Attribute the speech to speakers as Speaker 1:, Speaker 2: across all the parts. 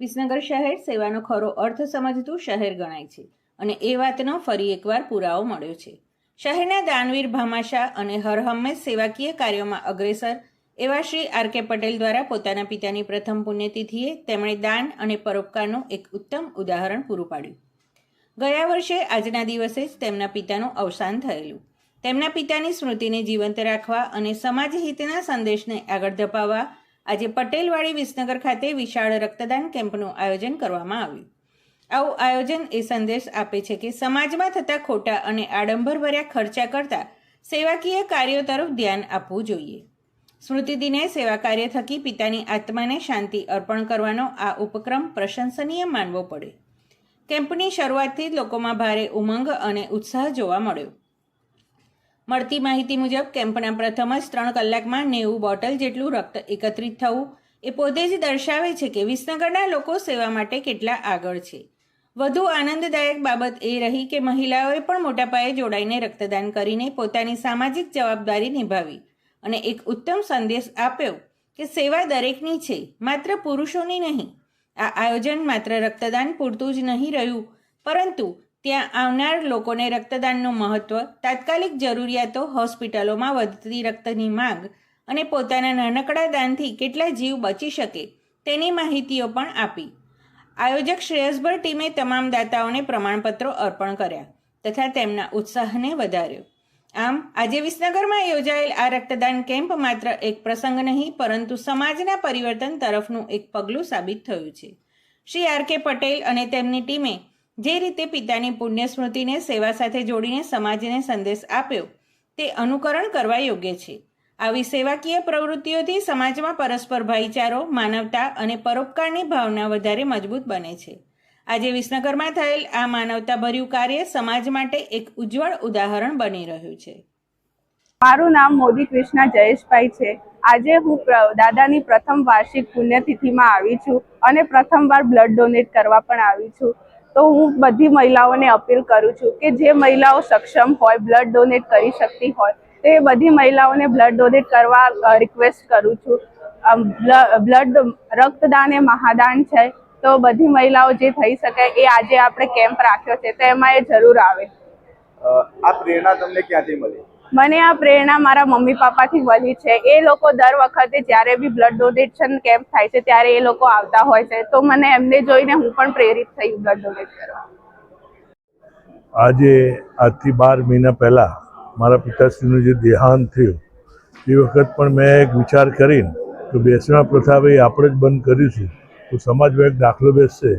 Speaker 1: વિસનગર શહેર સેવાનો ખરો અર્થ સમજતું શહેર ગણાય છે અને એ વાતનો ફરી એકવાર પુરાવો મળ્યો છે. શહેરના દાનવીર ભામાશા અને હરહંમેશ સેવાકીય કાર્યોમાં અગ્રેસર એવા શ્રી આર કે પટેલ દ્વારા પોતાના પિતાની પ્રથમ પુણ્યતિથિએ તેમણે દાન અને પરોપકારનું એક ઉત્તમ ઉદાહરણ પૂરું પાડ્યું. ગયા વર્ષે આજના દિવસે જ તેમના પિતાનું અવસાન થયેલું. તેમના પિતાની સ્મૃતિને જીવંત રાખવા અને સમાજ હિતના સંદેશને આગળ ધપાવવા આજે પટેલવાડી વિસનગર ખાતે વિશાળ રક્તદાન કેમ્પનું આયોજન કરવામાં આવ્યું. આવું આયોજન એ સંદેશ આપે છે કે સમાજમાં થતા ખોટા અને આડંબરભર્યા ખર્ચા કરતાં સેવાકીય કાર્યો તરફ ધ્યાન આપવું જોઈએ. સ્મૃતિદિને સેવા કાર્ય થકી પિતાની આત્માને શાંતિ અર્પણ કરવાનો આ ઉપક્રમ પ્રશંસનીય માનવો પડે. કેમ્પની શરૂઆતથી જ લોકોમાં ભારે ઉમંગ અને ઉત્સાહ જોવા મળ્યો. મળતી માહિતી મુજબ કેમ્પના પ્રથમ જ ત્રણ કલાકમાં નેવું બોટલ જેટલું રક્ત એકત્રિત થવું એ પોતે જ દર્શાવે છે કે વિસનગરના લોકો સેવા માટે કેટલા આગળ છે. વધુ આનંદદાયક બાબત એ રહી કે મહિલાઓએ પણ મોટા પાયે જોડાઈને રક્તદાન કરીને પોતાની સામાજિક જવાબદારી નિભાવી અને એક ઉત્તમ સંદેશ આપ્યો કે સેવા દરેકની છે, માત્ર પુરુષોની નહીં. આ આયોજન માત્ર રક્તદાન પૂરતું જ નહીં રહ્યું, પરંતુ ત્યાં આવનાર લોકોને રક્તદાનનું મહત્ત્વ તાત્કાલિક જરૂરિયાતો હોસ્પિટલોમાં વધતી રક્તની માંગ અને પોતાના નાનકડા દાનથી કેટલા જીવ બચી શકે તેની માહિતીઓ પણ આપી. આયોજક શ્રેયસભર ટીમે તમામ દાતાઓને પ્રમાણપત્રો અર્પણ કર્યા તથા તેમના ઉત્સાહને વધાર્યો. આમ, આજે વિસનગરમાં યોજાયેલ આ રક્તદાન કેમ્પ માત્ર એક પ્રસંગ નહીં, પરંતુ સમાજના પરિવર્તન તરફનું એક પગલું સાબિત થયું છે. શ્રી આર કે પટેલ અને તેમની ટીમે જે રીતે પિતાની પુણ્ય સ્મૃતિને સેવા સાથે જોડીને સમાજને સંદેશ આપ્યો, તે અનુકરણ કરવા યોગ્ય છે. આવી સેવાકીય પ્રવૃત્તિઓથી સમાજમાં પરસ્પર ભાઈચારો, માનવતા અને પરોપકારની ભાવના વધારે મજબૂત બને છે. આજે વિસનગરમાં થયેલ આ માનવતાભર્યું કાર્ય સમાજ માટે એક ઉજ્જવળ ઉદાહરણ બની રહ્યું છે.
Speaker 2: મારું નામ મોદી કૃષ્ણા જયેશભાઈ છે. આજે હું દાદાની પ્રથમ વાર્ષિક પુણ્યતિથિમાં આવી છું અને પ્રથમવાર બ્લડ ડોનેટ કરવા પણ આવી છું. તો હું બધી મહિલાઓને અપીલ કરું છું કે જે મહિલાઓ સક્ષમ હોય બ્લડ ડોનેટ કરી શકતી હોય, તે બધી મહિલાઓને બ્લડ ડોનેટ કરવા રિક્વેસ્ટ કરું છું. બ્લડ રક્તદાન એ મહાદાન છે. તો બધી મહિલાઓ જે થઈ શકે એ આજે આપણે કેમ્પ રાખ્યો છે, તો એમાં એ જરૂર આવે.
Speaker 3: આ પ્રેરણા તમને ક્યાંથી મળી?
Speaker 2: મને આ પ્રેરણા મારા મમ્મી પપ્પાથી મળી છે. એ લોકો દર વખતે જ્યારે બી બ્લડ ડોનેશન કેમ્પ થાય છે, ત્યારે એ લોકો આવતા હોય છે. તો મને એમને જોઈને હું પણ પ્રેરિત થઈ બ્લડ ડોનેટ કરવા.
Speaker 4: આજે આજથી બાર મહિના પહેલાં મારા પિતાશ્રીનું જે દેહાંત થયું, એ વખત પણ મેં એક વિચાર કરીને તો બેસણા પ્રથા ભાઈ આપણે જ બંધ કરીશું. તો સમાજમાં એક દાખલો બેસશે.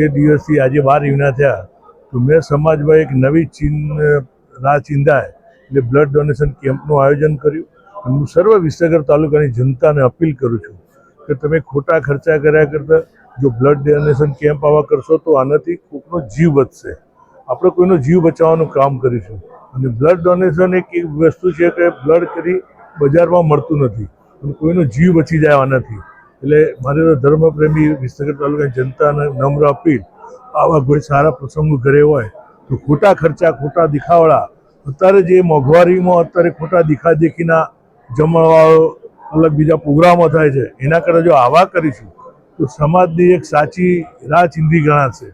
Speaker 4: એ દિવસથી આજે બાર મહિના થયા. તો મેં સમાજમાં એક નવી ચિહ્ન, રાહ ચિંધાય. એટલે બ્લડ ડોનેશન કેમ્પનું આયોજન કર્યું. હું સર્વ વિસનગર તાલુકાની જનતાને અપીલ કરું છું કે તમે ખોટા ખર્ચા કર્યા કરતાં જો બ્લડ ડોનેશન કેમ્પ આવા કરશો તો આનાથી કોઈકનો જીવ બચશે. આપણે કોઈનો જીવ બચાવવાનું કામ કરીશું. અને બ્લડ ડોનેશન એક એક વસ્તુ છે કે બ્લડ કરી બજારમાં મળતું નથી. અને કોઈનો જીવ બચી જાય આનાથી. એટલે મારે તો ધર્મપ્રેમી વિસનગર તાલુકાની જનતાને નમ્ર અપીલ. આવા કોઈ સારા પ્રસંગો ઘરે હોય તો ખોટા ખર્ચા, ખોટા દેખાવડા અત્યારે જે મોંઘવારીમાં અત્યારે ખોટા દેખાદેખીના જમણવાળો અલગ બીજા પ્રોગ્રામો થાય છે, એના કરતાં જો આવા કરીશું, તો સમાજની એક સાચી રાહ ચિંધી ગણાશે.